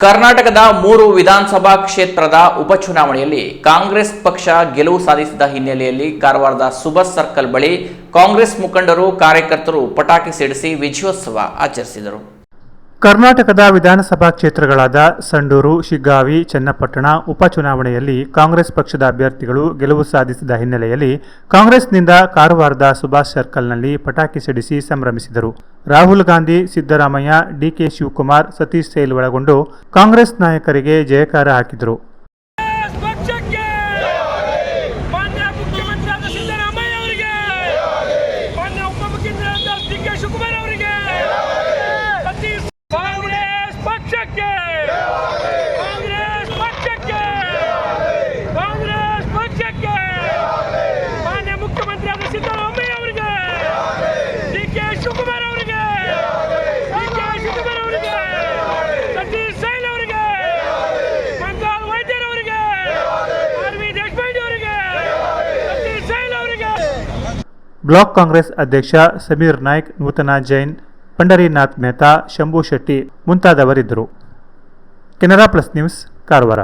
ಕರ್ನಾಟಕದ ಮೂರು ವಿಧಾನಸಭಾ ಕ್ಷೇತ್ರದ ಉಪಚುನಾವಣೆಯಲ್ಲಿ ಕಾಂಗ್ರೆಸ್ ಪಕ್ಷ ಗೆಲುವು ಸಾಧಿಸಿದ ಹಿನ್ನೆಲೆಯಲ್ಲಿ ಕಾರವಾರದ ಸುಭಾಷ್ ಸರ್ಕಲ್ ಬಳಿ ಕಾಂಗ್ರೆಸ್ ಮುಖಂಡರು ಕಾರ್ಯಕರ್ತರು ಪಟಾಕಿ ಸಿಡಿಸಿ ವಿಜಯೋತ್ಸವ ಆಚರಿಸಿದರು. ಕರ್ನಾಟಕದ ವಿಧಾನಸಭಾ ಕ್ಷೇತ್ರಗಳಾದ ಸಂಡೂರು, ಶಿಗ್ಗಾವಿ, ಚನ್ನಪಟ್ಟಣ ಉಪಚುನಾವಣೆಯಲ್ಲಿ ಕಾಂಗ್ರೆಸ್ ಪಕ್ಷದ ಅಭ್ಯರ್ಥಿಗಳು ಗೆಲುವು ಸಾಧಿಸಿದ ಹಿನ್ನೆಲೆಯಲ್ಲಿ ಕಾಂಗ್ರೆಸ್ನಿಂದ ಕಾರವಾರದ ಸುಭಾಷ್ ಸರ್ಕಲ್ನಲ್ಲಿ ಪಟಾಕಿ ಸಿಡಿಸಿ ಸಂಭ್ರಮಿಸಿದರು. ರಾಹುಲ್ ಗಾಂಧಿ, ಸಿದ್ದರಾಮಯ್ಯ ಡಿಕೆ ಶಿವಕುಮಾರ್, ಸತೀಶ್ ಸೇಲ್ ಒಳಗೊಂಡು ಕಾಂಗ್ರೆಸ್ ನಾಯಕರಿಗೆ ಜಯಕಾರ ಹಾಕಿದರು. ಬ್ಲಾಕ್ ಕಾಂಗ್ರೆಸ್ ಅಧ್ಯಕ್ಷ ಸಮೀರ್ ನಾಯ್ಕ್, ನೂತನ Jain Pandarinath Mehta, Shambhu Shetty ಮುಂತಾದವರಿದ್ದರು. Canara plus news, Karwar.